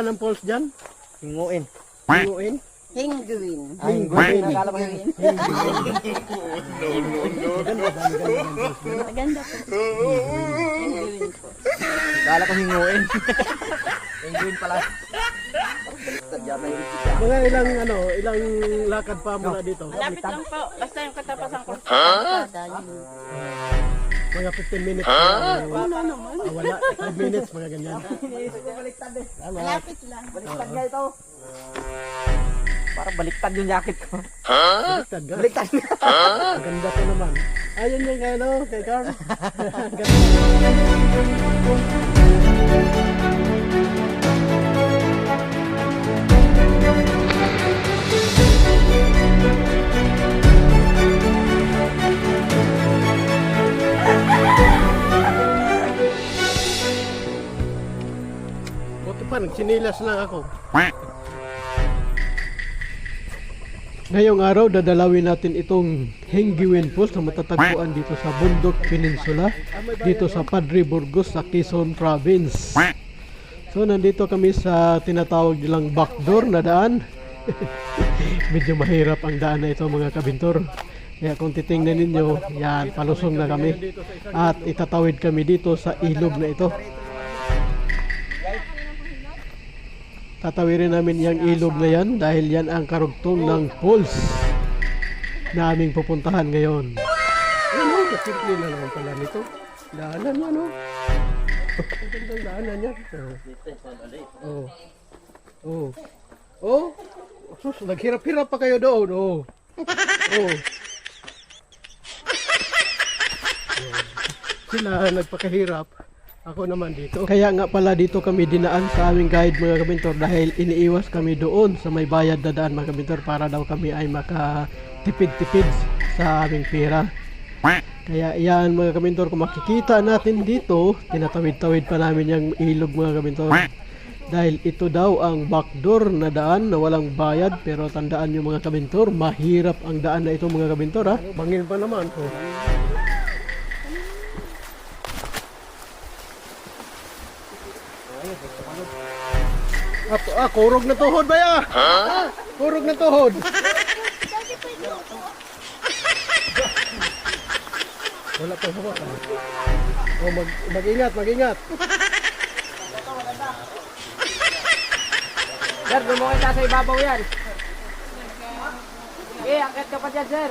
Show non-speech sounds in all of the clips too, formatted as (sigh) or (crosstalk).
pangalan ng falls dyan? Hinguin. Hinguin? Penguin. Ay, hinguin. Akala ko hinguin. Maganda (laughs) po. Penguin po. Akala ko hinguin. Hinguin pala. Mga ilang ano, ilang lakad pa mula dito? Malapit lang po. Basta yung katapasan ko. Yun. Mga 15 minutes. Ah, Wala naman. wala. 5 minutes, mga ganyan. (laughs) Malapit lang. Baliktad nga ito. Parang baliktad yung jacket ko. Baliktad ka. Baliktad nga. (laughs) Maganda pa naman. Ayun yung ano, kay Carl. (laughs) Buti pa, nagsinilas lang ako. Ngayong araw, dadalawin natin itong Hengiwen Falls na matatagpuan dito sa Bundok Peninsula, dito sa Padre Burgos sa Quezon Province. So, nandito kami sa tinatawag nilang backdoor na daan. (laughs) Medyo mahirap ang daan na ito mga kabintor. Kaya kung titingnan ninyo, yan, palusong na kami. At itatawid kami dito sa ilog na ito. Tatawirin namin yung ilog na yan dahil yan ang karugtong ng falls na aming pupuntahan ngayon. Ano, kasimple na naman pala nito. Daanan yan, oh. Ang gandang daanan yan. Oh. Oh. Oh. Oh. Sus, naghirap-hirap pa kayo doon, oh. Oh. Sila nagpakahirap. Ako naman dito. Kaya nga pala dito kami dinaan sa aming guide mga kabintor dahil iniiwas kami doon sa may bayad na daan mga kabintor para daw kami ay makatipid-tipid sa aming pera. Kaya yan mga kabintor kung makikita natin dito, tinatawid-tawid pa namin yung ilog mga kabintor. Dahil ito daw ang backdoor na daan na walang bayad pero tandaan nyo mga kabintor, mahirap ang daan na ito mga kabintor ha. Bangin pa naman. Oh. Ah, ah, kurog na tuhod ba ya? Ha? Kurog na tuhod. Wala pa hawak. ah. Oh, mag, mag-ingat, mag-ingat. Sir, bumukin ka sa ibabaw yan. Eh, akit ka pa dyan, sir.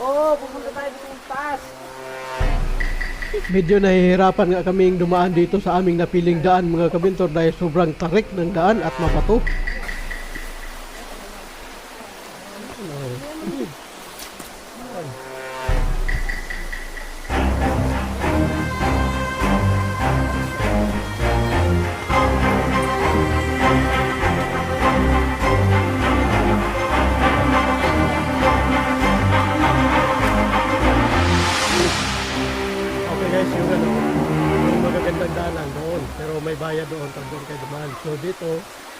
Oo, pupunta tayo dito sa taas. Medyo nahihirapan nga kaming dumaan dito sa aming napiling daan mga kabintor dahil sobrang tarik ng daan at mabato. Bayad doon pag doon kayo dumaan. So dito,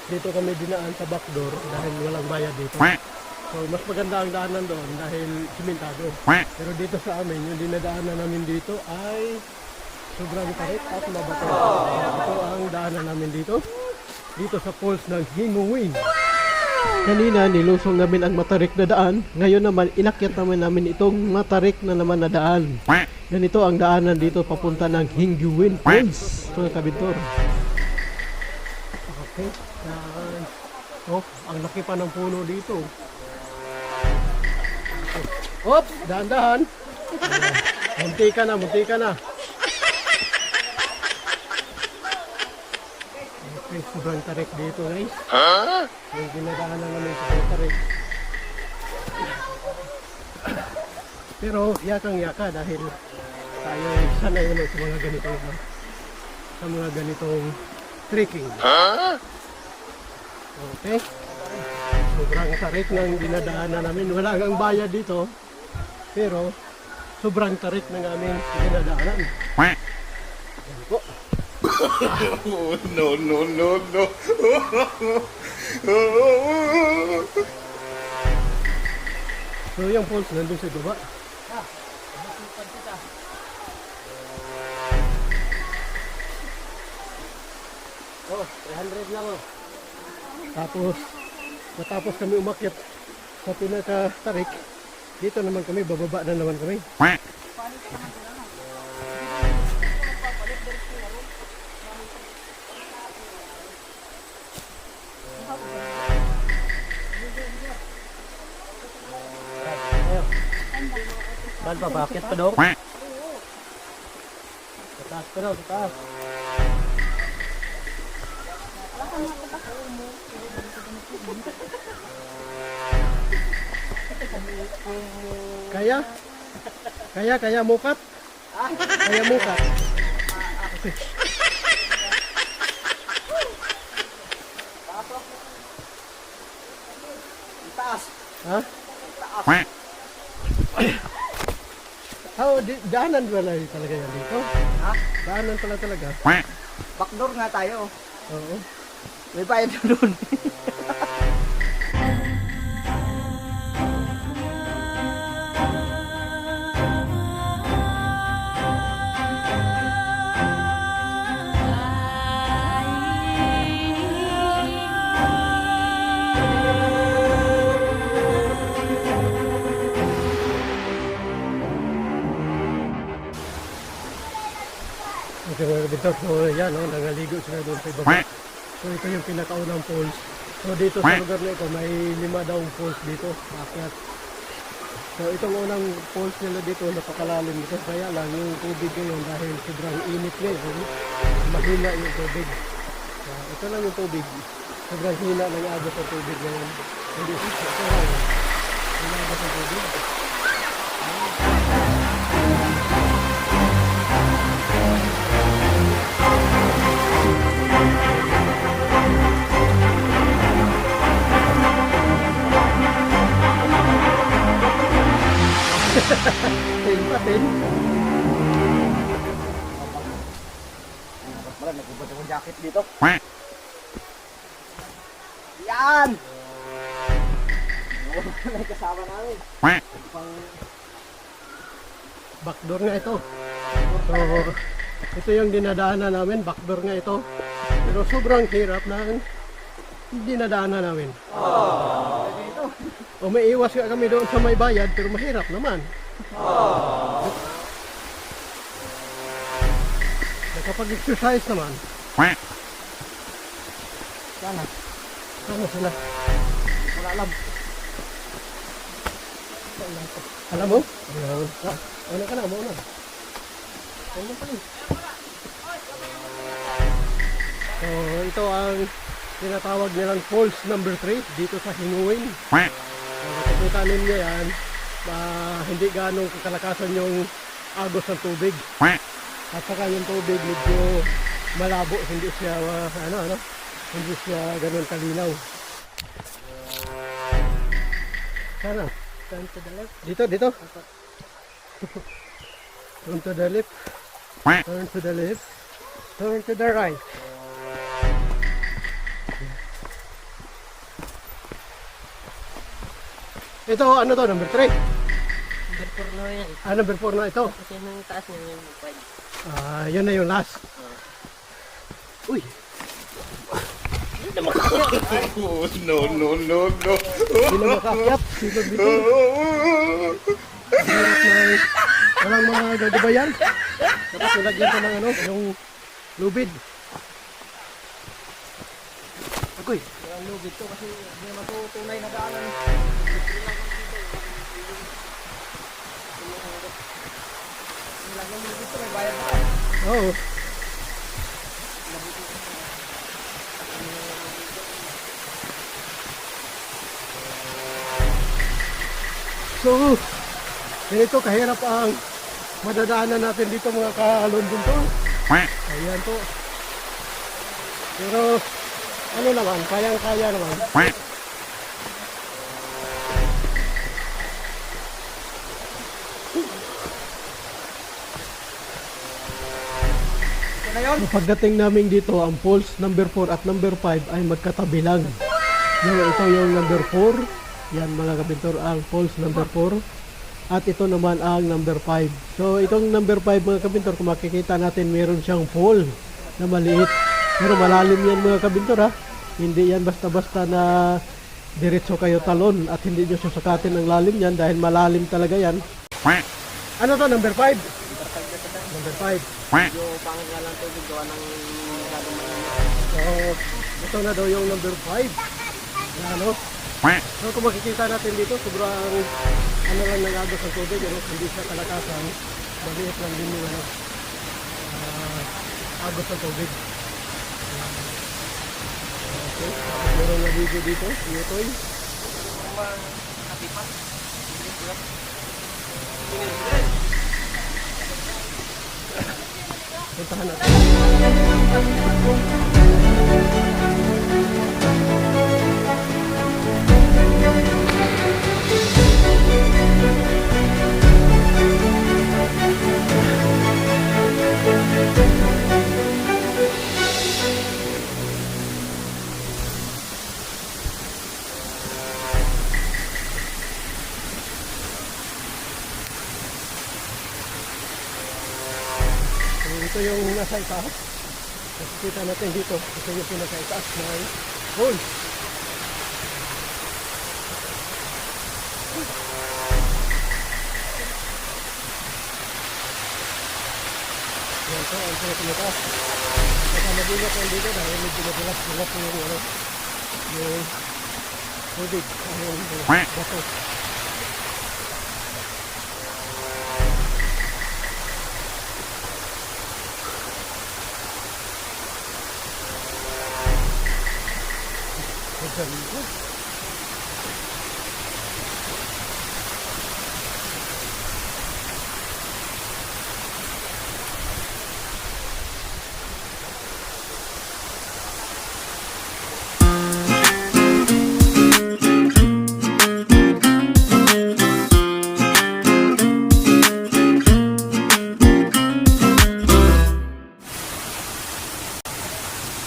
dito kami dinaan sa backdoor dahil walang bayad dito. So mas maganda ang daanan doon dahil simentado. Pero dito sa amin, yung dinadaanan namin dito ay sobrang tarik at mabato. Ito ang daanan namin dito. Dito sa falls ng Hinguwing. Kanina nilusong namin ang matarik na daan. Ngayon naman inakyat naman namin itong matarik na naman na daan. Ganito ang daanan dito papunta ng Hinguin Falls. Mga kabintor. Okay. Yan. Oh, ang laki pa ng puno dito. Op, dahan-dahan. Oh, munti ka na, munti ka na. Okay, sobrang tarik dito guys. Yung dinadaanan namin sa tarik. Pero yakang yaka dahil tayo ay sanay naman sa mga ganitong ano, sa mga ganitong trekking. Okay. Sobrang tarik ng dinadaanan namin. Wala kang bayad dito. Pero sobrang tarik ng aming dinadaanan. Yan po. Oh, no, no, no, no. So yung falls nandun sa baba. Oh. 300 lang oh. Tapos, matapos kami umakyat sa pinaka-tarik, dito naman kami, bababa na naman kami. Ban pa, bakit pa daw? Sa taas pa daw, sa taas. Kaya? Kaya, kaya mukat? Kaya mukat? Okay. Taas. Ha? Oh, di, daanan pala talaga yan dito? Ha? Daanan pala talaga. Backdoor nga tayo. Oo. May bayad na doon. So yan, no, nangaligo sila doon sa ibaba. So ito yung pinakaunang falls. So dito sa lugar na ito, may lima daw falls dito, akyat. So itong unang falls nila dito, napakalalim ito. Kaya lang yung tubig ngayon dahil sobrang init ngayon, mahina yung tubig. So, ito lang yung tubig. Sobrang hina ng agos ng tubig ngayon. Hindi, ito lang. Hina agos ng tubig. Tin pa, tin. Marang, nagubad akong jacket dito. Yan! May kasama namin. Pang Backdoor nga ito. So, ito yung dinadaanan namin, backdoor nga ito. Pero sobrang hirap na dinadaanan namin. O may iwas nga kami doon sa may bayad, pero mahirap naman. Nakapag-exercise naman. sana. Ano sila? Wala alam. Alam mo? Ayun. Ah, Ano ka na? Mo na. Ano pa? So, ito ang tinatawag nilang falls number 3 dito sa Hinguin. Kung makikita ninyo yan, ah, hindi ganong kakalakasan yung agos ng tubig. At saka yung tubig medyo malabo, hindi siya ah, ano ano, hindi siya ganon kalinaw. Sana. Turn to the left. Dito, dito. Turn to the left. Turn to the left. Turn to the right. Ito, ano to? Number 3. Number 4 na yan. Ah, number 4 na ito. Kasi nang taas niya yung 5. Ah, yun na yung last. Uy, (laughs) Oh, no, no, no, no. hindi na makakyat. Sino dito? Na walang mga gagabayan. Dapat nilagyan ko ng ano, yung lubid. Agoy, Ang lugit to kasi hindi naman to tunay na daanan. Nilagyan mo oo. So, ganito kahirap ang madadaanan natin dito mga ka-London to. Ayan po. Pero, ano naman, kayang-kaya naman. So, pagdating namin dito, ang poles number 4 at number 5 ay magkatabi lang. Yung ito yung number 4. Yan mga kabintor, ang poles number 4. At ito naman ang number 5. So itong number 5 mga kabintor, kung makikita natin, meron siyang pole na maliit. Pero malalim yan mga kabintor ha. Hindi yan basta-basta na diretso kayo talon at hindi nyo susakatin ang lalim yan dahil malalim talaga yan. Ano to, number 5? Number 5. Yung pangit nga lang tubig gawa ng masyadong mainit. So, ito na daw yung number 5. Na ano? So, kung makikita natin dito, sobrang ano lang ng agos ng tubig, ano, hindi siya kalakasan. Maliit lang din yung ano, ah, agos ng tubig. Okay, tapos meron na video dito, Yutoy. Puntahan natin. Itaas. Nakikita natin dito. Ito yung pinaka-itaas ng hole. Yan po, ang pinaka-itaas. Saka mabigat yan dito dahil medyo mabilas-bilas yung ano, yung tubig, yung uh, bato. Maganda.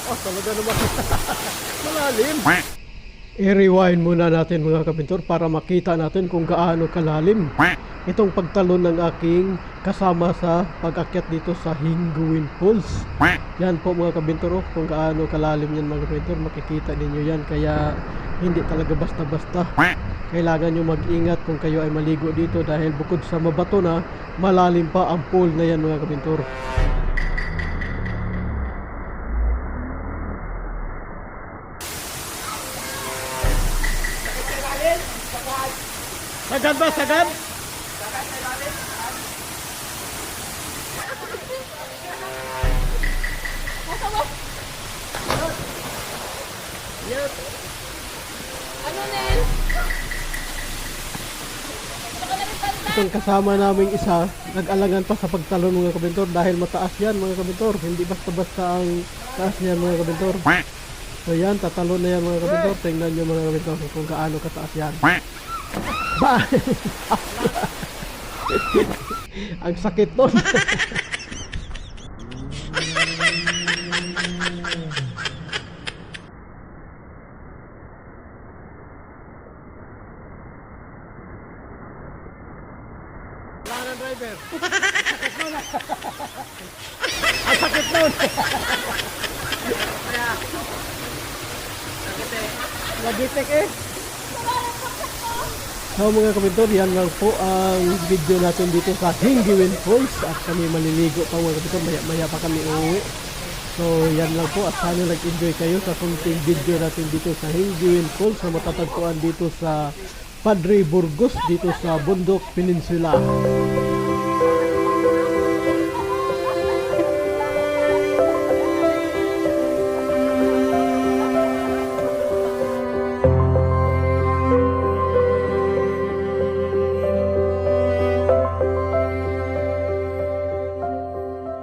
Oh, talaga naman. Malalim. I-rewind muna natin mga kapintor para makita natin kung gaano kalalim itong pagtalon ng aking kasama sa pag-akyat dito sa Hinguin Falls. Yan po mga kabintor, oh, kung gaano kalalim yan mga kabintor, makikita ninyo yan. Kaya hindi talaga basta-basta. Kailangan nyo mag-ingat kung kayo ay maligo dito dahil bukod sa mabato na, malalim pa ang pool na yan mga kabintor. Sagad ba? Sagad? Ano, Nel? Itong kasama naming isa, nag-alangan pa sa pagtalon mga kabintor dahil mataas yan mga kabintor. Hindi basta-basta ang taas niyan mga kabintor. So yan, tatalon na yan mga kabintor. Tingnan nyo mga kabintor kung gaano kataas yan. Ang sakit nun. (laughs) Wala driver. Sakit nun. ang sakit nun. Nagitik eh. So mga kabintor, yan lang po ang video natin dito sa Hingiwin Falls at kami maliligo pa mga kabintor, maya, maya pa kami uuwi. So yan lang po at sana nag-enjoy kayo sa kunting video natin dito sa Hingiwin Falls na matatagpuan dito sa Padre Burgos dito sa Bundok Peninsula.